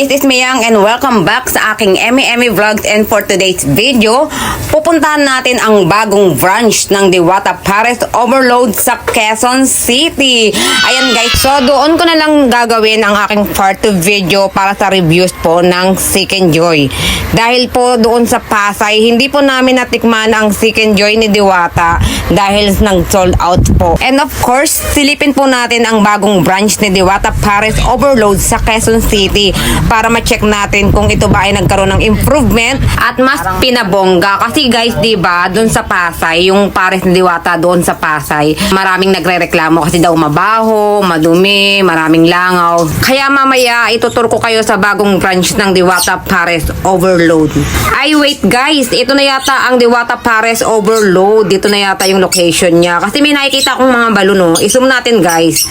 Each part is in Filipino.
This is Mayang and welcome back sa aking Emi Vlogs and for today's video, pupuntahan natin ang bagong branch ng Diwata Paris Overload sa Quezon City. Ayan guys, so doon ko na lang gagawin ang aking part 2 video para sa reviews po ng Seek and Joy. Dahil po doon sa Pasay, hindi po namin natikman ang Seek and Joy ni Diwata dahil nag-sold out po. And of course, silipin po natin ang bagong branch ni Diwata Paris Overload sa Quezon City para ma-check natin kung ito ba ay nagkaroon ng improvement at mas pinabongga. Kasi guys, di ba, doon sa Pasay, yung Paris ni Diwata doon sa Pasay, maraming nagre-reklamo kasi daw mabaho, madumi, maraming langaw. Kaya mamaya, itutur ko kayo sa bagong branch ng Diwata Paris Overload. Ay, wait guys, ito na yata ang Diwata Paris Overload. Dito na yata yung location niya. Kasi may nakikita akong mga balon, no? I-zoom natin guys.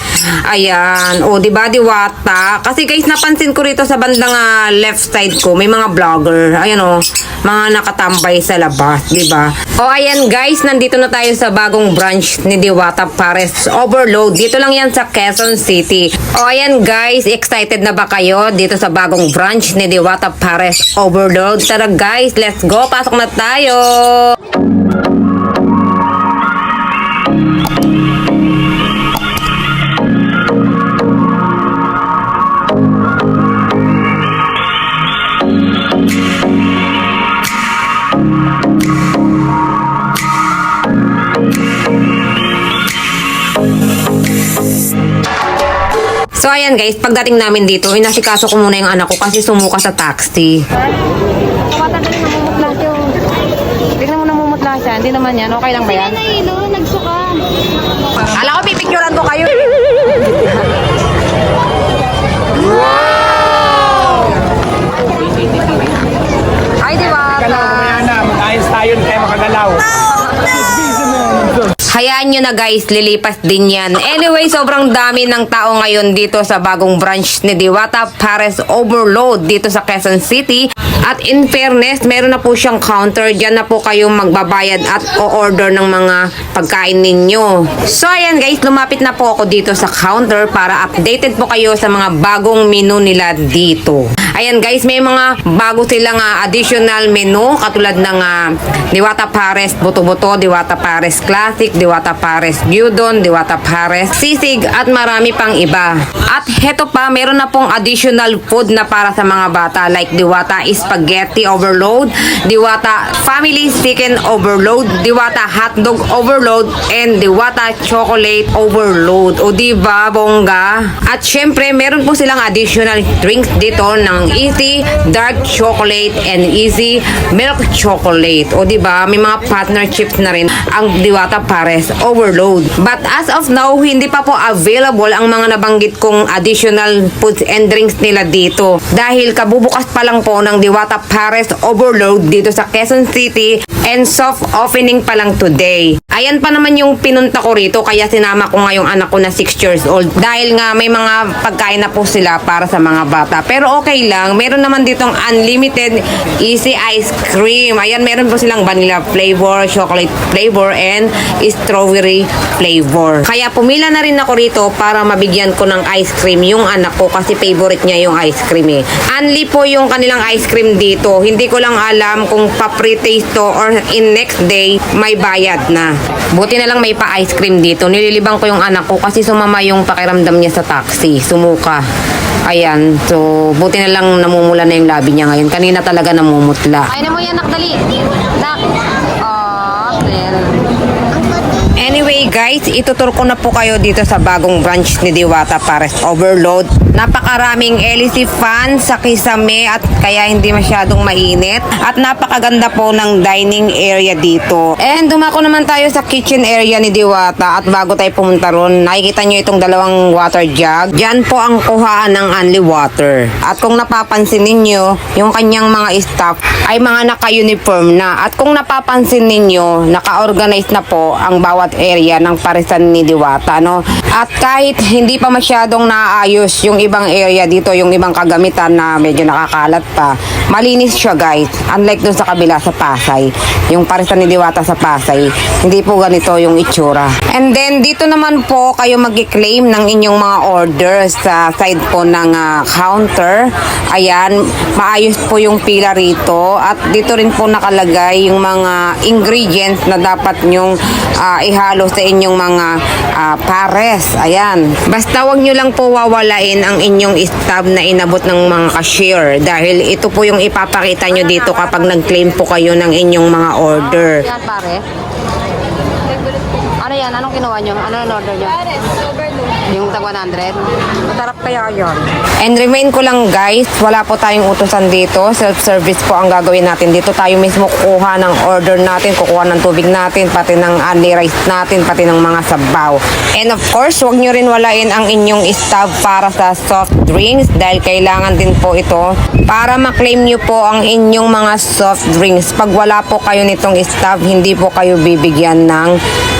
Ayan. O, di ba, Diwata? Kasi guys, napansin ko rito sa bandang ah, left side ko, may mga vlogger. Ayan o, mga nakatambay sa labas, di ba? O, ayan guys, nandito na tayo sa bagong branch ni Diwata Pares Overload. Dito lang yan sa Quezon City. O, ayan guys, excited na ba kayo dito sa bagong branch ni Diwata Pares Overload? Tara guys, let's go. Pasok na tayo. So ayan guys, pagdating namin dito, inasikaso ko muna yung anak ko kasi sumuka sa taxi. Tumatagal namumutla siya. Tignan mo namumutla siya. Hindi naman yan. Okay lang ba yan? Nahilo, nagsuka. Alam ko, pipicturean ko kayo. Ay, di ba? Mamaya na, mag-ayos tayo, hindi tayo makagalaw. Hayaan nyo na guys, lilipas din yan. Anyway, sobrang dami ng tao ngayon dito sa bagong branch ni Diwata Pares Overload dito sa Quezon City. At in fairness, meron na po siyang counter. Diyan na po kayo magbabayad at o-order ng mga pagkain ninyo. So ayan guys, lumapit na po ako dito sa counter para updated po kayo sa mga bagong menu nila dito. Ayan guys, may mga bago silang ah, additional menu katulad ng ah, Diwata Pares Buto-Buto, Diwata Pares Classic, Diwata Pares Gyudon, Diwata Pares Sisig at marami pang iba. At heto pa, meron na pong additional food na para sa mga bata like Diwata Spaghetti Overload, Diwata Family Chicken Overload, Diwata Hotdog Overload, and Diwata Chocolate Overload. O diba, bongga? At syempre, meron po silang additional drinks dito ng Easy Dark Chocolate and Easy Milk Chocolate. O diba, may mga partnerships na rin ang Diwata Pares Overload. But as of now, hindi pa po available ang mga nabanggit kong additional foods and drinks nila dito. Dahil kabubukas pa lang po ng Diwata Pares Overload dito sa Quezon City and soft opening pa lang today. Ayan pa naman yung pinunta ko rito kaya sinama ko nga yung anak ko na 6 years old dahil nga may mga pagkain na po sila para sa mga bata. Pero okay lang, meron naman ditong unlimited easy ice cream. Ayan, meron po silang vanilla flavor, chocolate flavor, and strawberry flavor. Kaya pumila na rin ako rito para mabigyan ko ng ice cream yung anak ko kasi favorite niya yung ice cream eh. Unli po yung kanilang ice cream dito. Hindi ko lang alam kung pa-pre-taste to or in next day may bayad na. Buti na lang may pa-ice cream dito. Nililibang ko yung anak ko kasi sumama yung pakiramdam niya sa taxi. Sumuka. Ayan. So, buti na lang namumula na yung labi niya ngayon. Kanina talaga namumutla. Ay na mo yan, nakdali. Nak. Oh, Anyway guys, itutur ko na po kayo dito sa bagong branch ni Diwata Pares Overload. Napakaraming LEC fans sa kisame at kaya hindi masyadong mainit. At napakaganda po ng dining area dito. And dumako naman tayo sa kitchen area ni Diwata at bago tayo pumunta ron, nakikita nyo itong dalawang water jug. Diyan po ang kuhaan ng only water. At kung napapansin ninyo, yung kanyang mga staff ay mga naka-uniform na. At kung napapansin ninyo, naka-organize na po ang bawat area area ng Parisan ni Diwata, no? At kahit hindi pa masyadong naayos yung ibang area dito, yung ibang kagamitan na medyo nakakalat pa, malinis siya guys. Unlike dun sa kabila sa Pasay, yung Parisan ni Diwata sa Pasay, hindi po ganito yung itsura. And then dito naman po kayo mag-claim ng inyong mga orders sa side po ng ah, counter. Ayan, maayos po yung pila rito at dito rin po nakalagay yung mga ingredients na dapat nyong ah, ihalo sa inyong mga ah, pares. Ayan. Basta wag nyo lang po wawalain ang inyong stab na inabot ng mga cashier dahil ito po yung ipapakita nyo dito kapag nag-claim po kayo ng inyong mga order. Yan pare. Ano yan? Anong kinuha nyo? Ano ang order nyo? Yung tag 100? Masarap kaya yun. And remain ko lang guys, wala po tayong utusan dito. Self-service po ang gagawin natin dito. Tayo mismo kukuha ng order natin, kukuha ng tubig natin, pati ng only rice natin, pati ng mga sabaw. And of course, huwag nyo rin walain ang inyong stub para sa soft drinks dahil kailangan din po ito para maklaim nyo po ang inyong mga soft drinks. Pag wala po kayo nitong stub, hindi po kayo bibigyan ng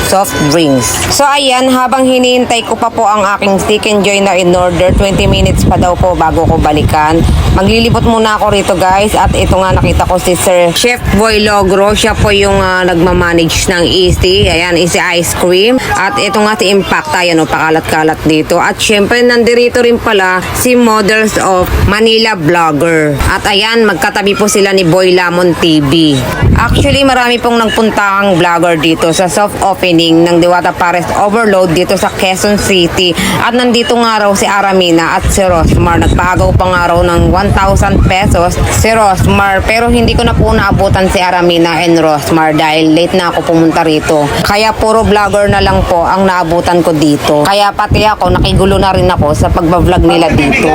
soft drinks. So ayan, habang hinihintay ko pa po ang aking Stick and Joy na in order, 20 minutes pa daw po bago ko balikan. Maglilibot muna ako rito guys at ito nga nakita ko si Sir Chef Boy Logro. Siya po yung ah, nagmamanage ng Easy. Ayan, Easy Ice Cream. At ito nga si Impact. Ayan o, pakalat-kalat dito. At syempre, nandirito rin pala si Models of Manila Vlogger. At ayan, magkatabi po sila ni Boy Lamon TV. Actually, marami pong nagpuntahang vlogger dito sa soft opening ng Diwata Pares Overload dito sa Quezon City. At nandito nga raw si Aramina at si Rosmar. Nagpagaw pa nga raw ng 1,000 pesos si Rosmar. Pero hindi ko na po naabutan si Aramina and Rosmar dahil late na ako pumunta rito. Kaya puro vlogger na lang po ang naabutan ko dito. Kaya pati ako, nakigulo na rin ako sa pagbablog nila dito.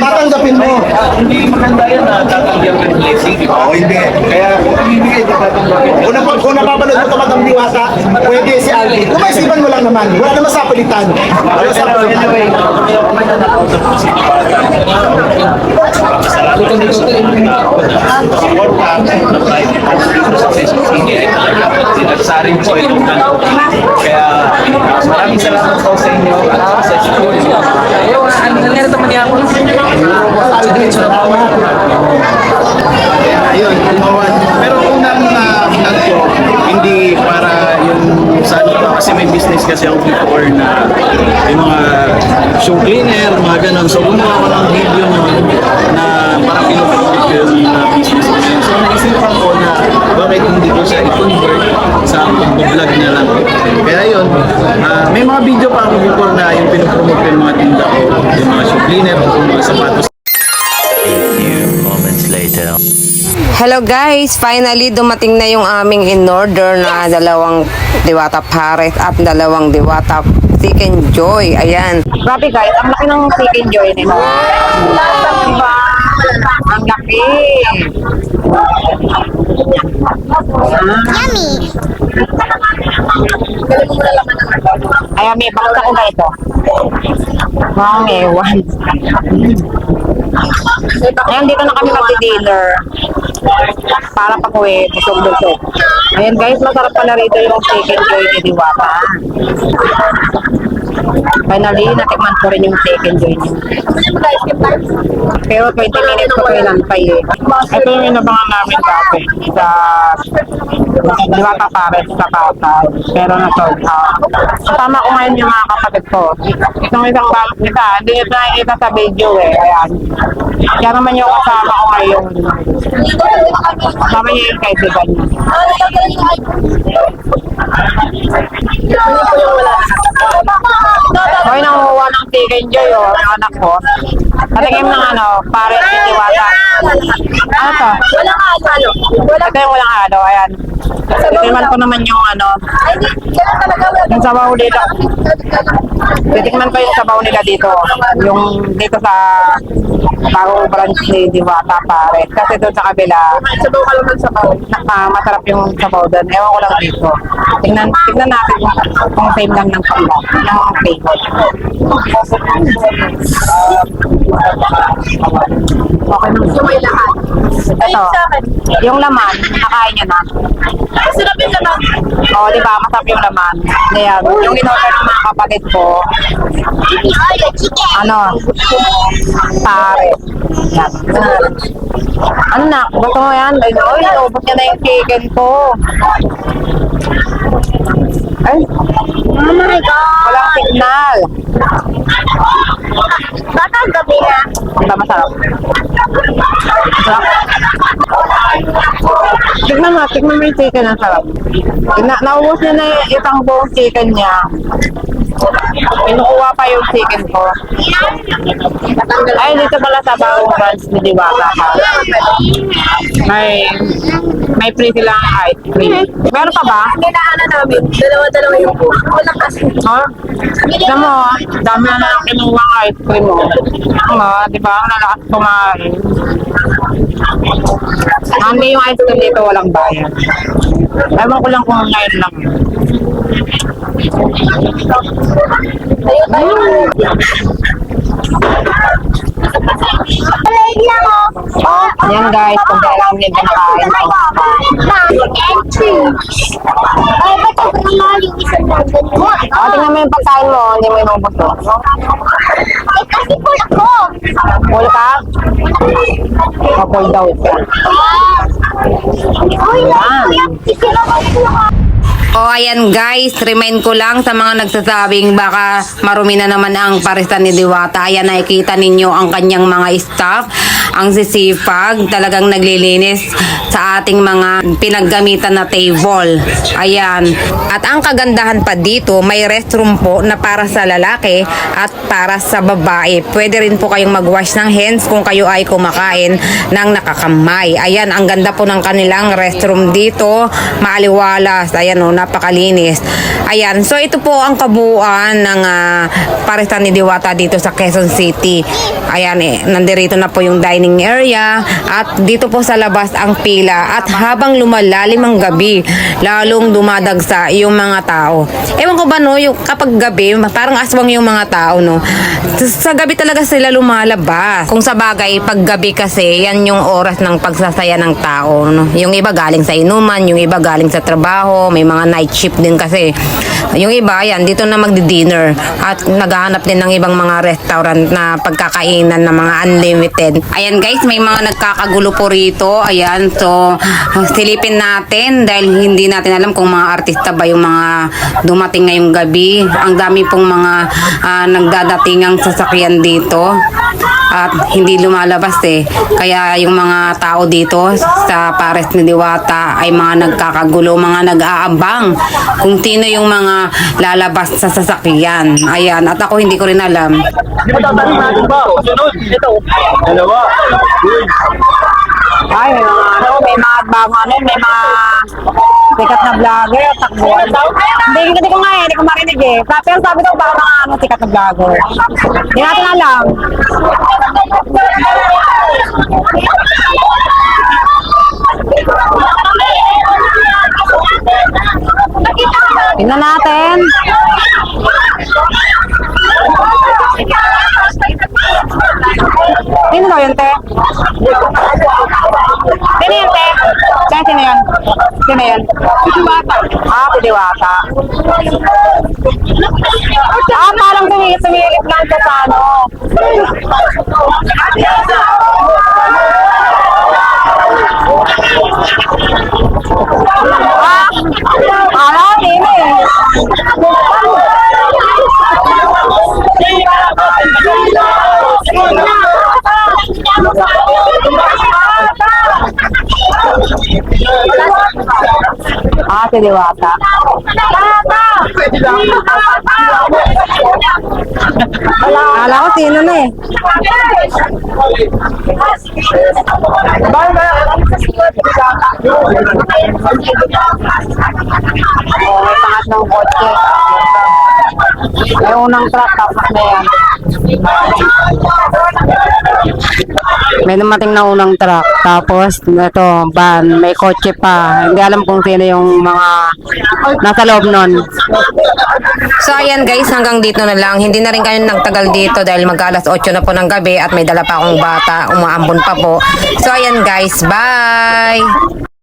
Tatanggapin mo. Hindi maganda yan na tatanggapin ng blessing. Oo, hindi. Kaya kung bibigay ka tatanggapin. Kung, nap- kung napapanood mo Madam Diwata, pwede si Alvin. Kung maisipan mo lang naman, wala naman sa palitan. Wala sa palitan. Anyway, si po Kaya maraming salamat po sa inyo at sa school. Yung ano nangyari ito magyapon? Kaya ayun, gumawa. Pero unang na vlog ko, hindi para yung sa ano pa, kasi may business kasi ako before na yung mga show cleaner, mga ganun. So gumawa ko ng video nun na parang pinupromote ko yung uh, business ko. So naisipan ko na bakit hindi ko siya i-convert sa pag-vlog na lang. Kaya yun, ah, may mga video pa ako before na yung pinupromote ko yung mga tinda ko, yung mga show cleaner, yung mga sapatos A few moments later. Hello guys! Finally, dumating na yung aming in-order na dalawang Diwata Pares at dalawang Diwata Chicken Joy. Ayan. Grabe guys, ang laki ng Chicken Joy nito. Ang laki! Ayan, may bakta ko ba ito? Wow, ewan. Ayan, dito na kami magdi-dinner. Para pa kuwi, busog-busog. Ayan guys, masarap pala rito yung chicken joy ni Diwata. Finally, natikman ko rin yung chicken joy niya. Pero 20 minutes ko ito inantay eh. Ito yung inabangan namin dati sa Diwata Pares sa Pasay. Pero na-sold out. Kasama ko ngayon yung mga kapatid ko. Itong isang bang isa, hindi nyo nakikita sa video eh. Ayan. Kaya naman yung kasama ko ngayon. Kasama niya yung kaibigan niya. Hoy, nanguha ng chicken joy oh, anak ko. Patingin ng ano, pare ni Diwata. Ano to? Walang halo. Ito yung walang halo, ayan. Titikman ko naman yung ano, yung sabaw dito. Titikman ko yung sabaw nila dito. Yung dito sa bagong branch ni Diwata Pares. Kasi doon sa kabila, Sabaw ka naman sa pao. ah, masarap yung sabaw doon. Ewan ko lang dito. Tingnan, tingnan natin kung, kung same lang ng pala. Yung flavor. Okay naman. So, may lahat. Ito, yung laman, nakain niya na. Masarap yung laman. Oo, di ba? Masarap yung laman. Ayan. Yung in-order ng mga kapatid ko, ano, pare. Yan. Ano na? Gusto mo yan? Ay, oy, naubos niya na yung chicken ko. Ay, Oh my God. walang signal. Baka gabi na. Ito masarap. Masarap. Tignan mo, tignan mo yung chicken ang sarap. Na, naubos niya na yung isang buong chicken niya. Kinukuha pa yung chicken ko. Ay, dito pala sa bagong branch ni Diwata pa. May, may free silang ice cream. Meron pa ba? Kinaanan namin. Dalawa-dalawa yung po. Walang kasi. Ha? Tignan mo, dami na lang kinuha ice cream mo. Ano, di ba? Ang lalakas kumain. Hindi yung ice cream dito walang bayad. Ewan ko lang kung ngayon lang. Ayun tayo. Alay lang oh. Oh, Yan guys, kung kailangan nyo kinakain ko. Yung? O, tingnan mo yung pagkain mo, hindi mo inubos to. Eh, kasi po ako. Full ka? Full daw siya. Isinabay ko ako. O ayan guys, remind ko lang sa mga nagsasabing baka marumi na naman ang parisan ni Diwata. Ayan nakikita ninyo ang kanyang mga staff, ang sisipag, talagang naglilinis sa ating mga pinaggamitan na table. Ayan. At ang kagandahan pa dito, may restroom po na para sa lalaki at para sa babae. Pwede rin po kayong mag-wash ng hands kung kayo ay kumakain ng nakakamay. Ayan, ang ganda po ng kanilang restroom dito. Maaliwalas. Ayan o, napakalinis. Ayan, so ito po ang kabuuan ng uh, parisan ni Diwata dito sa Quezon City. Ayan eh, nandirito na po yung dining area at dito po sa labas ang pila at habang lumalalim ang gabi, lalong dumadagsa yung mga tao. Ewan ko ba no, yung kapag gabi, parang aswang yung mga tao no. Sa gabi talaga sila lumalabas. Kung sa bagay, pag gabi kasi, yan yung oras ng pagsasaya ng tao. No? Yung iba galing sa inuman, yung iba galing sa trabaho, may mga night shift din kasi. Yung iba, yan, dito na magdi-dinner at naghahanap din ng ibang mga restaurant na pagkakainan na mga unlimited. Ayan guys, may mga nagkakagulo po rito. Ayan, so silipin natin dahil hindi natin alam kung mga artista ba yung mga dumating ngayong gabi. Ang dami pong mga ah, nagdadatingang sasakyan dito at hindi lumalabas eh. Kaya yung mga tao dito sa Pares ni Diwata ay mga nagkakagulo, mga nag-aabang kung sino yung mga lalabas sa sasakyan. Ayan, at ako hindi ko rin alam. Tatanong natin ba? Sunod. Ito. Dalawa. Ay, may mga ano, may mga bago ano, may mga sikat na vlogger, takbuhan. Hindi, hindi ko nga eh, hindi ko marinig eh. Pero sabi daw baka mga ano, sikat na vlogger. Hindi natin alam. Tingnan natin. Sino daw yun, te? Sino yun, te? Te, sino yun? Sino yun? Diwata. Ah, si Diwata. Ah, parang sumilip lang siya sa ano. Ah, ah, sino eh. Ah, si Diwata. Akala ko sino na eh. Oh, may pangatlong kotse. May unang truck, tapos na yan. May dumating na unang truck. Tapos, ito, van. May kotse pa. Hindi alam kung sino yung mga nasa loob nun. So ayan guys, hanggang dito na lang. Hindi na rin kayo nagtagal dito dahil mag alas 8 na po ng gabi at may dala pa akong bata, umaambon pa po. So ayan guys, bye!